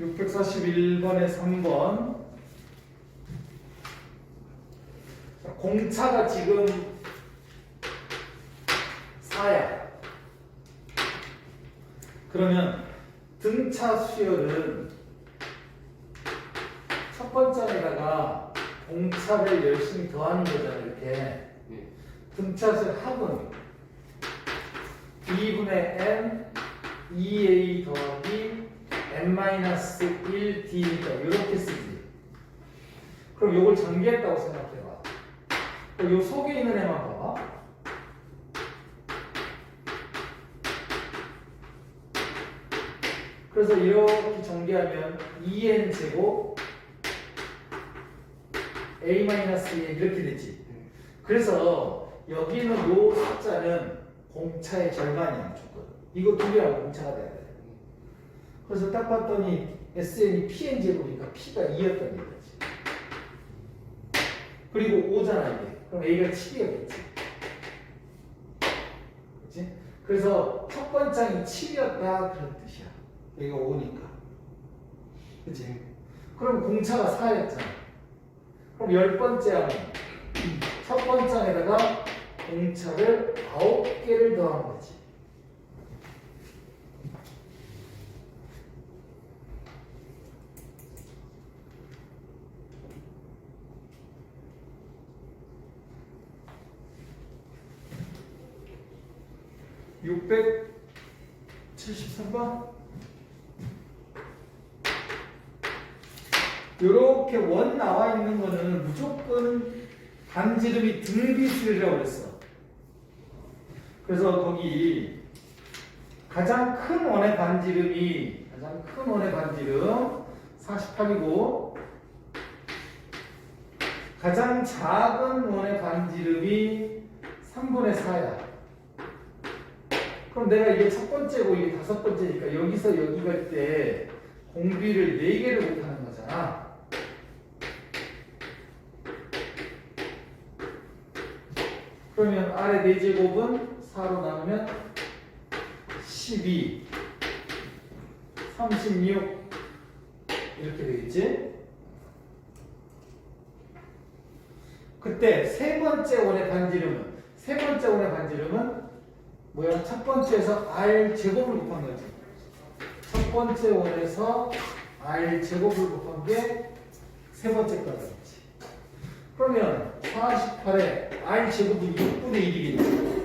641번에 3번. 자, 공차가 지금 4야. 그러면 등차 수열은 첫 번째에다가 공차를 열심히 더하는 거잖아, 이렇게. 네. 등차수 합은 2분의 n 2a 더하기 n-1d니까 이렇게 쓰지. 그럼 요걸 전개했다고 생각해봐. 요 속에 있는 애만 봐봐. 그래서 이렇게 전개하면 2n 제곱 a-2n 이렇게 되지. 그래서 여기는 요 숫자는 공차의 절반이야 무조건. 이거 두 개하고 공차가 돼야 돼. 그래서 딱 봤더니 SN이 PN 제곱이니까 P가 2였던 얘기지. 그리고 5잖아 이게. 그럼 A가 7이었겠지. 그렇지? 그래서 첫 번장이 7이었다 그런 뜻이야. 여기가 5니까. 그치? 그럼 공차가 4였잖아. 그럼 열 번째 하면 첫 번장에다가 공차를 9개를 더한 거지. (673번) 요렇게 원 나와 있는 거는 무조건 반지름이 등비술이라고 그랬어. 그래서 거기 가장 큰 원의 반지름이 가장 큰 원의 반지름 48이고 가장 작은 원의 반지름이 3분의 4야. 그럼 내가 이게 첫 번째고 이게 다섯 번째니까 여기서 여기 갈 때 공비를 4개를 곱하는 거잖아. 그러면 아래 4제곱은 4로 나누면 12, 36 이렇게 되겠지? 그때 세 번째 원의 반지름은 세 번째 원의 반지름은 뭐야? 첫 번째에서 r 제곱을 곱한 거지. 첫 번째 원에서 r 제곱을 곱한 게 세 번째 거겠지. 그러면 48에 r 제곱이 6분의 1이겠지.